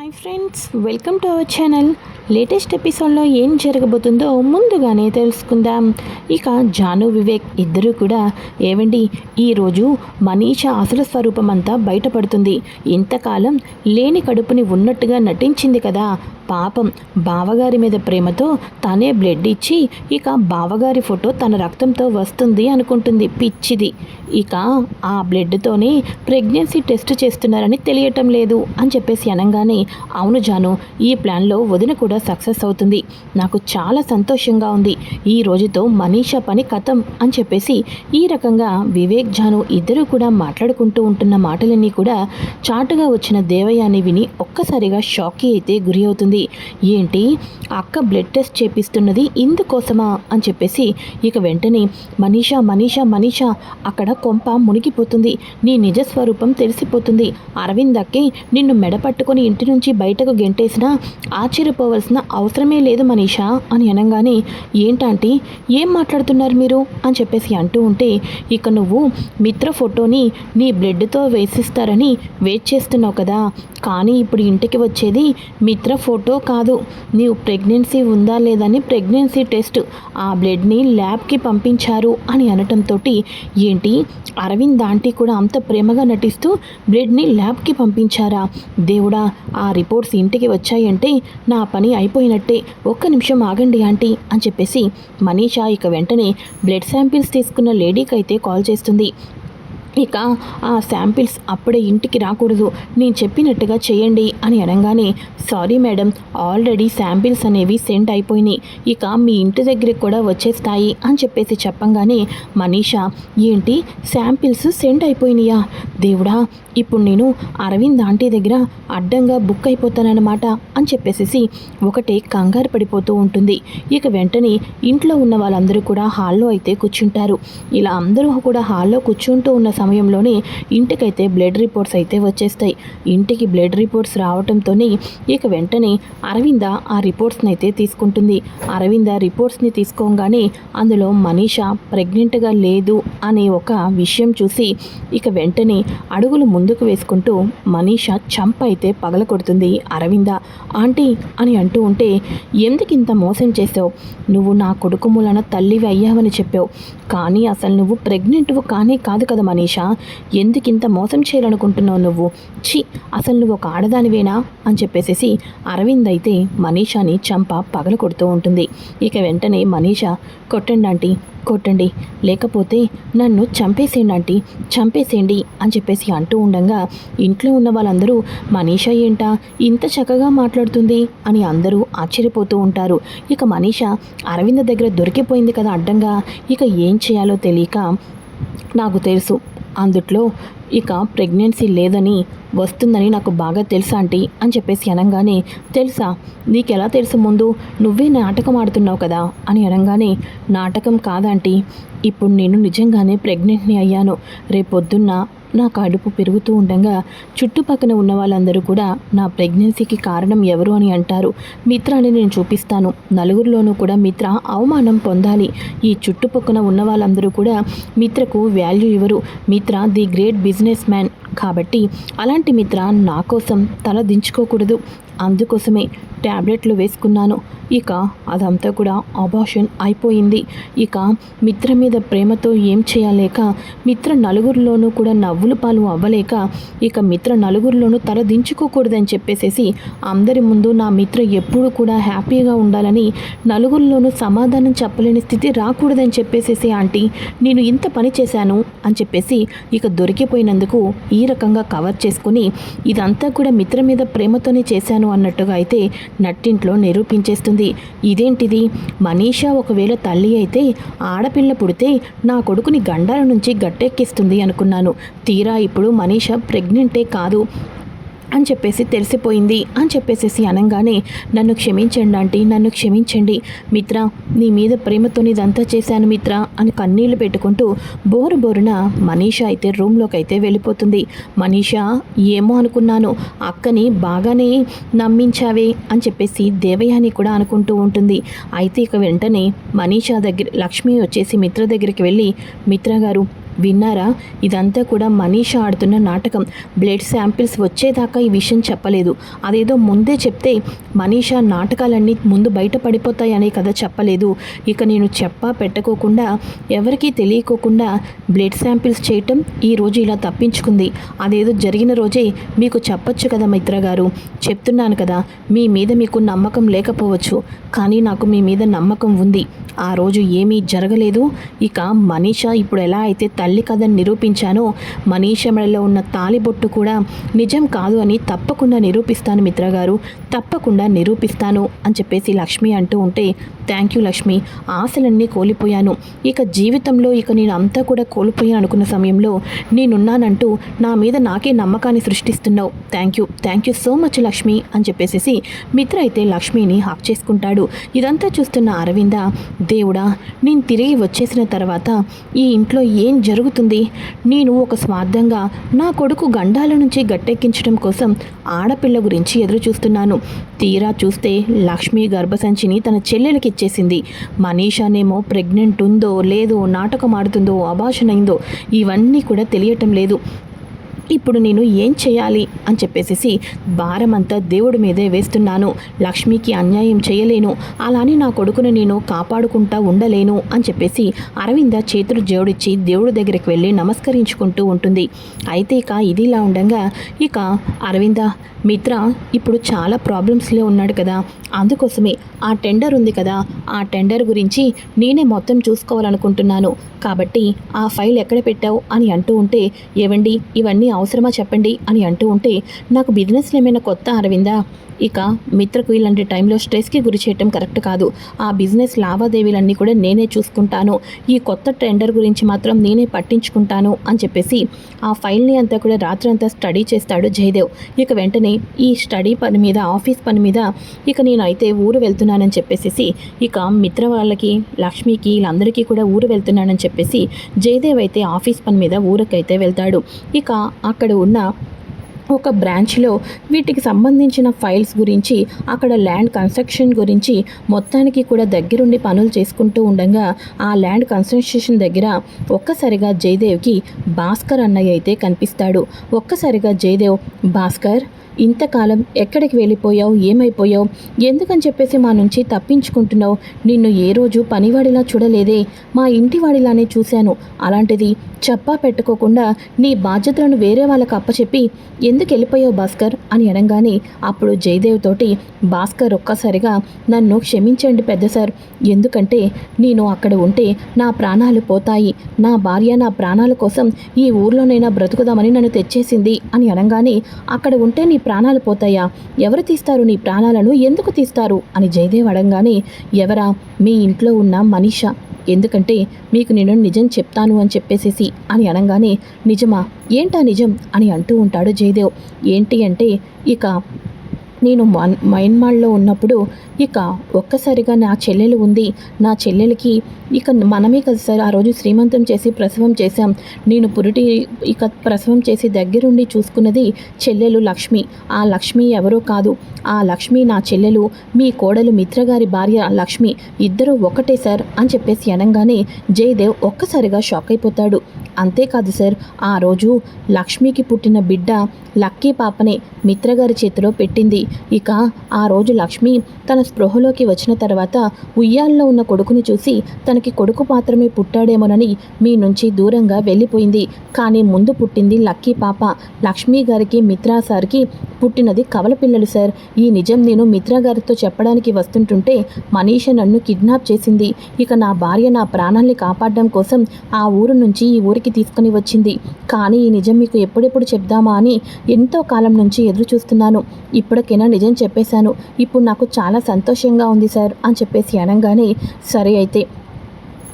Hi friends welcome to our channel latest ఎపిసోడ్లో ఏం జరగబోతుందో ముందుగానే తెలుసుకుందాం. ఇక జాను వివేక్ ఇద్దరు కూడా ఏవండి ఈరోజు మనీష అసలు స్వరూపం అంతా బయటపడుతుంది. ఇంతకాలం లేని కడుపుని ఉన్నట్టుగా నటించింది కదా. పాపం బావగారి మీద ప్రేమతో తనే బ్లడ్ ఇచ్చి ఇక బావగారి ఫోటో తన రక్తంతో వస్తుంది అనుకుంటుంది పిచ్చిది. ఇక ఆ బ్లడ్తోనే ప్రెగ్నెన్సీ టెస్ట్ చేస్తున్నారని తెలియటం లేదు అని చెప్పేసి అనగానే అవును జాను ఈ ప్లాన్లో వదిన కూడా సక్సెస్ అవుతుంది. నాకు చాలా సంతోషంగా ఉంది. ఈ రోజుతో మనీషా పని కథం అని చెప్పేసి ఈ రకంగా వివేక్ జాను ఇద్దరూ కూడా మాట్లాడుకుంటూ ఉంటున్న మాటలన్నీ కూడా చాటుగా వచ్చిన దేవయాని విని ఒక్కసారిగా షాక్కి అయితే గురి అవుతుంది. ఏంటి? అక్క బ్లడ్ టెస్ట్ చేపిస్తున్నది ఇందుకోసమా? అని చెప్పేసి ఇక వెంటనే మనీషా మనీషా మనీషా అక్కడ కొంప మునిగిపోతుంది. నీ నిజ స్వరూపం తెలిసిపోతుంది. అరవింద్ నిన్ను మెడ పట్టుకొని ఇంటి నుంచి బయటకు గెంటేసినా ఆశ్చర్యపోవలసిన అవసరమే లేదు మనీషా అని అనగానే ఏంటంటే ఏం మాట్లాడుతున్నారు మీరు? అని చెప్పేసి అంటూ ఉంటే ఇక నువ్వు మిత్ర ఫోటోని నీ బ్లడ్తో వేసిస్తారని వెయిట్ చేస్తున్నావు కదా. కానీ ఇప్పుడు ఇంటికి వచ్చేది మిత్ర ఫోటో కాదు. నీవు ప్రెగ్నెన్సీ ఉందా లేదని ప్రెగ్నెన్సీ టెస్ట్ ఆ బ్లడ్ని ల్యాబ్కి పంపించారు అని అనటంతో ఏంటి అరవింద్ ఆంటీ కూడా అంత ప్రేమగా నటిస్తూ బ్లడ్ని ల్యాబ్కి పంపించారా? దేవుడా ఆ రిపోర్ట్స్ ఇంటికి వచ్చాయంటే నా పని అయిపోయినట్టే ఒక్క నిమిషం ఆగండి ఆంటీ అని చెప్పేసి మనీషా ఇక వెంటనే బ్లడ్ శాంపిల్స్ తీసుకున్న లేడీకి అయితే కాల్ చేస్తుంది. ఇక ఆ శాంపిల్స్ అప్పుడే ఇంటికి రాకూడదు. నేను చెప్పినట్టుగా చేయండి అని అనగానే సారీ మేడం ఆల్రెడీ శాంపిల్స్ అనేవి సెండ్ అయిపోయినాయి. ఇక మీ ఇంటి దగ్గరికి కూడా వచ్చేస్తాయి అని చెప్పేసి చెప్పంగానే మనీషా ఏంటి? శాంపిల్స్ సెండ్ అయిపోయినాయా? దేవుడా ఇప్పుడు నేను అరవింద్ ఆంటీ దగ్గర అడ్డంగా బుక్ అయిపోతానన్నమాట అని చెప్పేసి ఒకటే కంగారు పడిపోతూ ఉంటుంది. ఇక వెంటనే ఇంట్లో ఉన్న వాళ్ళందరూ కూడా హాల్లో అయితే కూర్చుంటారు. ఇలా అందరూ కూడా హాల్లో కూర్చుంటూ ఉన్న సమయంలోనే ఇంటికైతే బ్లడ్ రిపోర్ట్స్ అయితే వచ్చేస్తాయి. ఇంటికి బ్లడ్ రిపోర్ట్స్ రావడంతోనే ఇక వెంటనే అరవింద ఆ రిపోర్ట్స్ని అయితే తీసుకుంటుంది. అరవింద రిపోర్ట్స్ని తీసుకోగానే అందులో మనీషా ప్రెగ్నెంట్గా లేదు అనే ఒక విషయం చూసి ఇక వెంటనే అడుగులు ముందుకు వేసుకుంటూ మనీషా చంప అయితే పగల కొడుతుంది అరవింద. ఆంటీ అని అంటూ ఉంటే ఎందుకు ఇంత మోసం చేసావు నువ్వు నా కొడుకు మూలన తల్లివి అయ్యావని చెప్పావు. కానీ అసలు నువ్వు ప్రెగ్నెంట్వు కానీ కాదు కదా మనీష్. ఎందుకు ఎందుకింత మోసం చేయాలనుకుంటున్నావు నువ్వు? ఛీ అసలు నువ్వు ఒక ఆడదానివేనా? అని చెప్పేసేసి అరవింద్ అయితే మనీషాని చంప పగల కొడుతూ ఉంటుంది. ఇక వెంటనే మనీషా కొట్టండి ఆంటీ కొట్టండి. లేకపోతే నన్ను చంపేసేయండి ఆంటీ చంపేసేయండి అని చెప్పేసి అంటూ ఉండగా ఇంట్లో ఉన్న వాళ్ళందరూ మనీషా ఏంటా? ఇంత చక్కగా మాట్లాడుతుంది అని అందరూ ఆశ్చర్యపోతూ ఉంటారు. ఇక మనీషా అరవింద దగ్గర దొరికిపోయింది కదా అడ్డంగా. ఇక ఏం చేయాలో తెలియక నాకు తెలుసు. అందుట్లో ఇక ప్రెగ్నెన్సీ లేదని వస్తుందని నాకు బాగా తెలుసా ఆంటీ అని చెప్పేసి అనగానే తెలుసా నీకు ఎలా తెలుసు ముందు? నువ్వే నాటకం ఆడుతున్నావు కదా అని అనగానే నాటకం కాదంటీ ఇప్పుడు నేను నిజంగానే ప్రెగ్నెంట్ని అయ్యాను. రేపొద్దున్న నా కడుపు పెరుగుతూ ఉండగా చుట్టుపక్కన ఉన్న వాళ్ళందరూ కూడా నా ప్రెగ్నెన్సీకి కారణం ఎవరు అని అంటారు. మిత్రాన్ని నేను చూపిస్తాను. నలుగురిలోనూ కూడా మిత్ర అవమానం పొందాలి. ఈ చుట్టుపక్కన ఉన్న వాళ్ళందరూ కూడా మిత్రకు వాల్యూ ఇవ్వరు. Mitra the great business man. కాబట్టి అలాంటి మిత్ర నా కోసం తల దించుకోకూడదు. అందుకోసమే ట్యాబ్లెట్లు వేసుకున్నాను. ఇక అదంతా కూడా అబాషన్ అయిపోయింది. ఇక మిత్ర మీద ప్రేమతో ఏం చేయలేక మిత్ర నలుగురిలోనూ కూడా నవ్వులు పాలు అవ్వలేక ఇక మిత్ర నలుగురిలోనూ తల దించుకోకూడదని చెప్పేసేసి అందరి ముందు నా మిత్ర ఎప్పుడు కూడా హ్యాపీగా ఉండాలని నలుగురిలోనూ సమాధానం చెప్పలేని స్థితి రాకూడదని చెప్పేసేసి ఆంటీ నేను ఇంత పని చేశాను అని చెప్పేసి ఇక దొరికిపోయినందుకు ఈ ఈ రకంగా కవర్ చేసుకుని ఇదంతా కూడా మిత్ర మీద ప్రేమతోనే చేశాను అన్నట్టుగా అయితే నట్టింట్లో నిరూపించేస్తుంది. ఇదేంటిది? మనీషా ఒకవేళ తల్లి అయితే ఆడపిల్ల పుడితే నా కొడుకుని గండాల నుంచి గట్టెక్కిస్తుంది అనుకున్నాను. తీరా ఇప్పుడు మనీషా ప్రెగ్నెంటే కాదు. అని చెప్పేసి తెలిసిపోయింది. అని చెప్పేసేసి అనగానే నన్ను క్షమించండి ఆంటీ నన్ను క్షమించండి. మిత్ర నీ మీద ప్రేమతో ఇదంతా చేశాను మిత్ర అని కన్నీళ్ళు పెట్టుకుంటూ బోరు బోరున మనీషా అయితే రూమ్లోకి అయితే వెళ్ళిపోతుంది. మనీషా ఏమో అనుకున్నాను. అక్కని బాగానే నమ్మించావే అని చెప్పేసి దేవయాని కూడా అనుకుంటూ ఉంటుంది. అయితే ఇక వెంటనే మనీషా దగ్గర లక్ష్మి వచ్చేసి మిత్ర దగ్గరికి వెళ్ళి మిత్ర గారు విన్నారా? ఇదంతా కూడా మనీష ఆడుతున్న నాటకం. బ్లడ్ శాంపిల్స్ వచ్చేదాకా ఈ విషయం చెప్పలేదు. అదేదో ముందే చెప్తే మనీష నాటకాలన్నీ ముందు బయట పడిపోతాయనే కదా చెప్పలేదు. ఇక నేను చెప్పా పెట్టుకోకుండా ఎవరికీ తెలియకోకుండా బ్లడ్ శాంపిల్స్ చేయటం ఈ రోజు ఇలా తప్పించుకుంది. అదేదో జరిగిన రోజే మీకు చెప్పొచ్చు కదా మిత్ర గారు చెప్తున్నాను కదా మీ మీద మీకు నమ్మకం లేకపోవచ్చు. కానీ నాకు మీ మీద నమ్మకం ఉంది. ఆ రోజు ఏమీ జరగలేదు. ఇక మనీష ఇప్పుడు ఎలా అయితే తల్లి కథని నిరూపించానో. మనీష మెడలో ఉన్న తాలిబొట్టు కూడా నిజం కాదు అని తప్పకుండా నిరూపిస్తాను మిత్ర గారు తప్పకుండా నిరూపిస్తాను అని చెప్పేసి లక్ష్మి అంటూ ఉంటే థ్యాంక్ యూ లక్ష్మి. ఆశలన్నీ కోల్పోయాను. ఇక జీవితంలో ఇక నేను అంతా కూడా కోల్పోయాను అనుకున్న సమయంలో నేనున్నానంటూ నా మీద నాకే నమ్మకాన్ని సృష్టిస్తున్నావు. Thank you. Thank you so much Lakshmi అని చెప్పేసి మిత్ర అయితే లక్ష్మిని హాక్ చేసుకుంటాడు. ఇదంతా చూస్తున్న అరవింద దేవుడా నేను తిరిగి వచ్చేసిన తర్వాత ఈ ఇంట్లో ఏం జరుగుతుంది? నేను ఒక స్వార్థంగా నా కొడుకు గండాల నుంచి గట్టెక్కించడం కోసం ఆడపిల్ల గురించి ఎదురు చూస్తున్నాను తీరా చూస్తే లక్ష్మి గర్భసంచిని తన చెల్లెలకి వచ్చేసింది. మనీషానేమో ప్రెగ్నెంట్ ఉందో లేదో నాటకం ఆడుతుందో అభాషణ అయిందో ఇవన్నీ కూడా తెలియటం లేదు. ఇప్పుడు నేను ఏం చేయాలి? అని చెప్పేసి భారమంతా దేవుడి మీదే వేస్తున్నాను. లక్ష్మికి అన్యాయం చేయలేను. అలానే నా కొడుకును నేను కాపాడుకుంటా ఉండలేను అని చెప్పేసి అరవింద చేతులు జోడిచ్చి దేవుడి దగ్గరికి వెళ్ళి నమస్కరించుకుంటూ ఉంటుంది. అయితే ఇక ఇది ఇలా ఉండగా ఇక అరవింద మిత్ర ఇప్పుడు చాలా ప్రాబ్లమ్స్లో ఉన్నాడు కదా. అందుకోసమే ఆ టెండర్ ఉంది కదా. ఆ టెండర్ గురించి నేనే మొత్తం చూసుకోవాలనుకుంటున్నాను. కాబట్టి ఆ ఫైల్ ఎక్కడ పెట్టావు అని అంటూ ఉంటే ఏవండి ఇవన్నీ అవసరమా చెప్పండి అని అంటూ ఉంటే నాకు బిజినెస్లో ఏమైనా కొత్త అరవిందా? ఇక మిత్రకు ఇలాంటి టైంలో స్ట్రెస్కి గురి చేయటం కరెక్ట్ కాదు. ఆ బిజినెస్ లావాదేవీలన్నీ కూడా నేనే చూసుకుంటాను. ఈ కొత్త టెండర్ గురించి మాత్రం నేనే పట్టించుకుంటాను అని చెప్పేసి ఆ ఫైల్ని అంతా కూడా రాత్రంతా స్టడీ చేస్తాడు జయదేవ్. ఇక వెంటనే ఈ స్టడీ పని మీద ఆఫీస్ పని మీద ఇక నేనైతే ఊరు వెళ్తున్నానని చెప్పేసి ఇక మిత్ర వాళ్ళకి లక్ష్మికి వీళ్ళందరికీ కూడా ఊరు వెళ్తున్నానని చెప్పేసి జయదేవ్ అయితే ఆఫీస్ పని మీద ఊరికైతే వెళ్తాడు. ఇక అక్కడ ఉన్న ఒక బ్రాంచ్లో వీటికి సంబంధించిన ఫైల్స్ గురించి అక్కడ ల్యాండ్ కన్స్ట్రక్షన్ గురించి మొత్తానికి కూడా దగ్గరుండి పనులు చేసుకుంటూ ఉండగా ఆ ల్యాండ్ కన్స్ట్రక్షన్ దగ్గర ఒక్కసారిగా జయదేవ్కి భాస్కర్ అన్నయ్య అయితే కనిపిస్తాడు. ఒక్కసారిగా జయదేవ్ భాస్కర్ ఇంతకాలం ఎక్కడికి వెళ్ళిపోయావు? ఏమైపోయావు? ఎందుకని చెప్పేసి మా నుంచి తప్పించుకుంటున్నావు? నిన్ను ఏ రోజు పనివాడిలా చూడలేదే. మా ఇంటివాడిలానే చూశాను. అలాంటిది చెప్పా పెట్టుకోకుండా నీ బాధ్యతలను వేరే వాళ్ళకి అప్పచెప్పి ఎందుకు ఎందుకు వెళ్ళిపోయావు భాస్కర్? అని అనగానే అప్పుడు జయదేవ్ తోటి భాస్కర్ ఒక్కసారిగా నన్ను క్షమించండి పెద్ద సార్. ఎందుకంటే నేను అక్కడ ఉంటే నా ప్రాణాలు పోతాయి. నా భార్య నా ప్రాణాల కోసం ఈ ఊర్లోనైనా బ్రతుకుదామని నన్ను తెచ్చేసింది. అని అనగానే అక్కడ ఉంటే నీ ప్రాణాలు పోతాయా? ఎవరు తీస్తారు నీ ప్రాణాలను? ఎందుకు తీస్తారు? అని జయదేవ్ అడగానే ఎవరా? మీ ఇంట్లో ఉన్న మనీషా. ఎందుకంటే మీకు నేను నిజం చెప్తాను అని చెప్పేసేసి అని అనగానే నిజమా? ఏంటా నిజం? అని అంటూ ఉంటాడు జయదేవ్. ఏంటి అంటే ఇక నేను మన్ మయన్మార్లో ఉన్నప్పుడు ఇక ఒక్కసారిగా నా చెల్లెలు ఉంది. నా చెల్లెలకి ఇక మనమే కదా సార్. ఆ రోజు శ్రీమంతం చేసి ప్రసవం చేశాం. నేను పురిటి ఇక ప్రసవం చేసి దగ్గరుండి చూసుకున్నది చెల్లెలు లక్ష్మి. ఆ లక్ష్మి ఎవరో కాదు. ఆ లక్ష్మి నా చెల్లెలు. మీ కోడలు మిత్రగారి భార్య లక్ష్మి. ఇద్దరూ ఒకటే సార్ అని చెప్పేసి అనగానే జయదేవ్ ఒక్కసారిగా షాక్ అయిపోతాడు. అంతేకాదు సార్. ఆ రోజు లక్ష్మికి పుట్టిన బిడ్డ లక్కీ పాపనే మిత్రగారి చేతిలో పెట్టింది. ఇక ఆ రోజు లక్ష్మి తన స్పృహలోకి వచ్చిన తర్వాత ఉయ్యాల్లో ఉన్న కొడుకుని చూసి తనకి కొడుకు మాత్రమే పుట్టాడేమోనని మీ నుంచి దూరంగా వెళ్ళిపోయింది. కానీ ముందు పుట్టింది లక్కీ పాప. లక్ష్మి గారికి మిత్రా సార్కి పుట్టినది కవల పిల్లలు సార్. ఈ నిజం నేను మిత్రా గారితో చెప్పడానికి వస్తుంటుంటే మనీష నన్ను కిడ్నాప్ చేసింది. ఇక నా భార్య నా ప్రాణాల్ని కాపాడడం కోసం ఆ ఊరు నుంచి ఈ ఊరికి తీసుకుని వచ్చింది. కానీ ఈ నిజం మీకు ఎప్పుడెప్పుడు చెప్దామా అని ఎంతో కాలం నుంచి ఎదురు చూస్తున్నాను ఇప్పటికైనా నిజం చెప్పేశాను. ఇప్పుడు నాకు చాలా సంతోషంగా ఉంది సార్ అని చెప్పేసి అనగానే సరే అయితే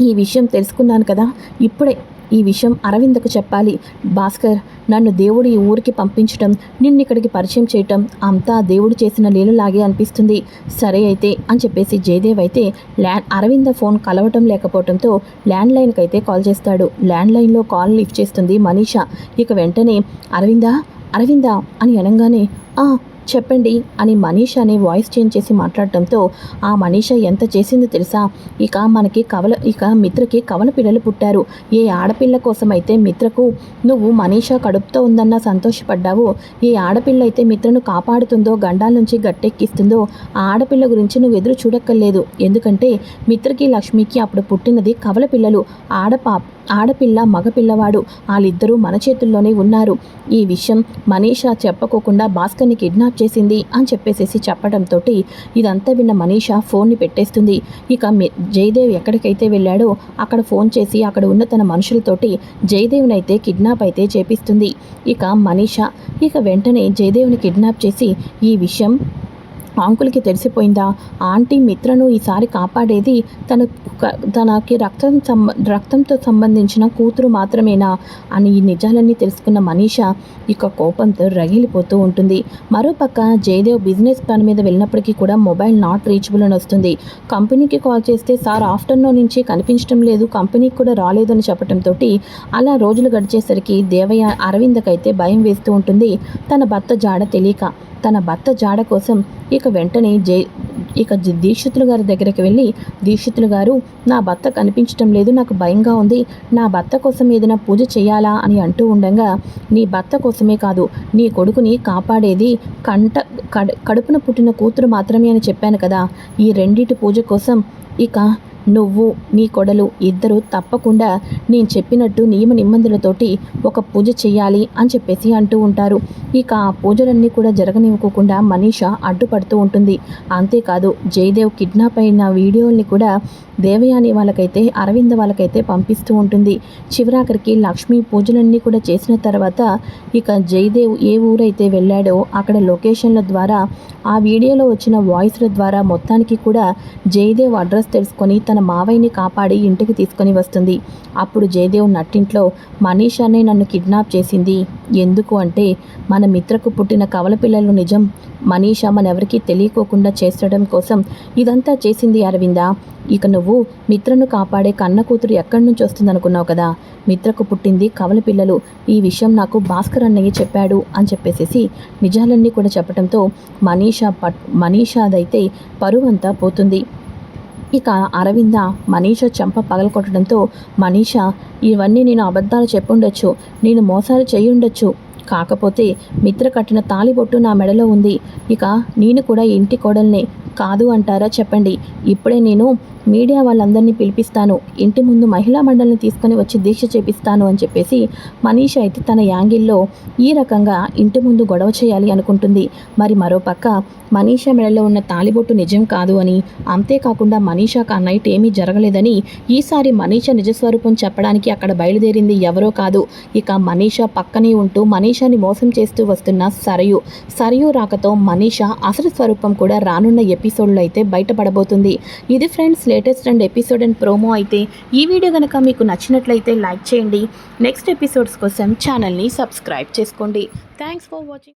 ఈ విషయం తెలుసుకున్నాను కదా ఇప్పుడే ఈ విషయం అరవిందకు చెప్పాలి. భాస్కర్ నన్ను దేవుడు ఈ ఊరికి పంపించటం నిన్ను ఇక్కడికి పరిచయం చేయటం అంతా దేవుడు చేసిన లీలలాగే అనిపిస్తుంది. సరే అయితే అని చెప్పేసి జయదేవ్ అయితే ల్యాండ్ అరవింద ఫోన్ కలవటం లేకపోవడంతో ల్యాండ్ లైన్కి అయితే కాల్ చేస్తాడు. ల్యాండ్ లైన్లో కాల్ లిఫ్ట్ చేస్తుంది మనీషా. ఇక వెంటనే అరవిందా అరవిందా అని అనగానే ఆ చెప్పండి అని మనీష్ అనే వాయిస్ చేంజ్ చేసి మాట్లాడటంతో ఆ మనీష ఎంత చేసిందో తెలుసా? ఇక మనకి కవల ఇక మిత్రకి కవల పిల్లలు పుట్టారు. ఏ ఆడపిల్ల కోసమైతే మిత్రకు నువ్వు మనీష కడుపుతో ఉందన్న సంతోషపడ్డావు ఏ ఆడపిల్ల అయితే మిత్రను కాపాడుతుందో గండాల నుంచి గట్టెక్కిస్తుందో ఆ ఆడపిల్ల గురించి నువ్వు ఎదురు చూడక్కర్లేదు. ఎందుకంటే మిత్రకి లక్ష్మికి అప్పుడు పుట్టినది కవల పిల్లలు. ఆడపా ఆడపిల్ల మగపిల్లవాడు వాళ్ళిద్దరూ మన చేతుల్లోనే ఉన్నారు. ఈ విషయం మనీషా చెప్పకోకుండా భాస్కర్ని కిడ్నాప్ చేసింది అని చెప్పేసేసి చెప్పడంతో ఇదంతా విన్న మనీషా ఫోన్ని పెట్టేస్తుంది. ఇక జయదేవ్ ఎక్కడికైతే వెళ్ళాడో అక్కడ ఫోన్ చేసి అక్కడ ఉన్న తన మనుషులతోటి జయదేవ్నైతే కిడ్నాప్ అయితే చేపిస్తుంది. ఇక మనీషా ఇక వెంటనే జయదేవ్ని కిడ్నాప్ చేసి ఈ విషయం అంకుల్కి తెలిసిపోయిందా? ఆంటీ మిత్రను ఈసారి కాపాడేది తన తనకి రక్తం సంబ రక్తంతో సంబంధించిన కూతురు మాత్రమేనా అని ఈ నిజాలన్నీ తెలుసుకున్న మనీష ఇక కోపంతో రగిలిపోతూ ఉంటుంది. మరోపక్క జయదేవ్ బిజినెస్ పని మీద వెళ్ళినప్పటికీ కూడా మొబైల్ నాట్ రీచబుల్ అని వస్తుంది. కంపెనీకి కాల్ చేస్తే సార్ ఆఫ్టర్నూన్ నుంచి కనిపించడం లేదు కంపెనీకి కూడా రాలేదని చెప్పడంతో అలా రోజులు గడిచేసరికి దేవయ్య అరవిందకైతే భయం వేస్తూ ఉంటుంది. తన భర్త జాడ తెలియక తన భర్త జాడ కోసం ఇక వెంటనే జై ఇక దీక్షితులు గారి దగ్గరికి వెళ్ళి దీక్షితులు గారు నా భర్త కనిపించటం లేదు నాకు భయంగా ఉంది. నా భర్త కోసం ఏదైనా పూజ చేయాలా? అని అంటూ ఉండగా నీ భర్త కోసమే కాదు నీ కొడుకుని కాపాడేది కంట కడుపున పుట్టిన కూతురు మాత్రమే అని చెప్పాను కదా. ఈ రెండిటి పూజ కోసం ఇక నువ్వు నీ కొడలు ఇద్దరు తప్పకుండా నేను చెప్పినట్టు నియమ నిబంధనలతోటి ఒక పూజ చేయాలి అని చెప్పేసి అంటూ ఉంటారు. ఇక ఆ పూజలన్నీ కూడా జరగనివ్వకుండా మనీష అడ్డుపడుతూ ఉంటుంది. అంతేకాదు జయదేవ్ కిడ్నాప్ అయిన వీడియోల్ని కూడా దేవయాని వాళ్ళకైతే అరవింద వాళ్ళకైతే పంపిస్తూ ఉంటుంది. చివరాఖరికి లక్ష్మి పూజలన్నీ కూడా చేసిన తర్వాత ఇక జయదేవ్ ఏ ఊరైతే వెళ్ళాడో అక్కడ లొకేషన్ల ద్వారా ఆ వీడియోలో వచ్చిన వాయిస్ల ద్వారా మొత్తానికి కూడా జయదేవ్ అడ్రస్ తెలుసుకొని తన మావయ్యని కాపాడి ఇంటికి తీసుకొని వస్తుంది. అప్పుడు జయదేవ్ నట్టింట్లో మనీషానే నన్ను కిడ్నాప్ చేసింది. ఎందుకు అంటే మన మిత్రకు పుట్టిన కవల పిల్లలు నిజం. మనీషా మనెవరికీ తెలియకోకుండా చేసడం కోసం ఇదంతా చేసింది అరవింద. ఇక నువ్వు మిత్రను కాపాడే కన్న కూతురు ఎక్కడి నుంచి వస్తుందనుకున్నావు కదా? మిత్రకు పుట్టింది కవల పిల్లలు. ఈ విషయం నాకు భాస్కర్ అన్నయ్య చెప్పాడు అని చెప్పేసేసి నిజాలన్నీ కూడా చెప్పడంతో మనీషా పట్ మనీషాదైతే పరువంతా పోతుంది. ఇక అరవింద మనీష చెంప పగలకొట్టడంతో మనీష ఇవన్నీ నేను అబద్ధాలు చెప్పుండొచ్చు. నేను మోసాలు చేయుండొచ్చు. కాకపోతే మిత్ర కట్టిన తాలిబొట్టు నా మెడలో ఉంది. ఇక నేను కూడా ఇంటి కోడల్నే కాదు అంటారా చెప్పండి. ఇప్పుడే నేను మీడియా వాళ్ళందరినీ పిలిపిస్తాను. ఇంటి ముందు మహిళా మండలిని తీసుకొని వచ్చి దీక్ష చేపిస్తాను అని చెప్పేసి మనీష అయితే తన యాంగిల్లో ఈ రకంగా ఇంటి ముందు గొడవ చేయాలి అనుకుంటుంది. మరి మరోపక్క మనీషా మెడలో ఉన్న తాలిబొట్టు నిజం కాదు అని అంతేకాకుండా మనీషాకు ఆ నైట్ ఏమీ జరగలేదని ఈసారి మనీష నిజస్వరూపం చెప్పడానికి అక్కడ బయలుదేరింది ఎవరో కాదు. ఇక మనీషా పక్కనే ఉంటూ మన మనీషాని మోసం చేస్తూ వస్తున్న సరయు. సరయు రాకతో మనీషా అసలు స్వరూపం కూడా రానున్న ఎపిసోడ్లో అయితే బయటపడబోతుంది. ఇది friends latest and episode and promo అయితే. ఈ వీడియో కనుక మీకు నచ్చినట్లయితే లైక్ చేయండి. నెక్స్ట్ ఎపిసోడ్స్ కోసం ఛానల్ని సబ్స్క్రైబ్ చేసుకోండి. Thanks for watching.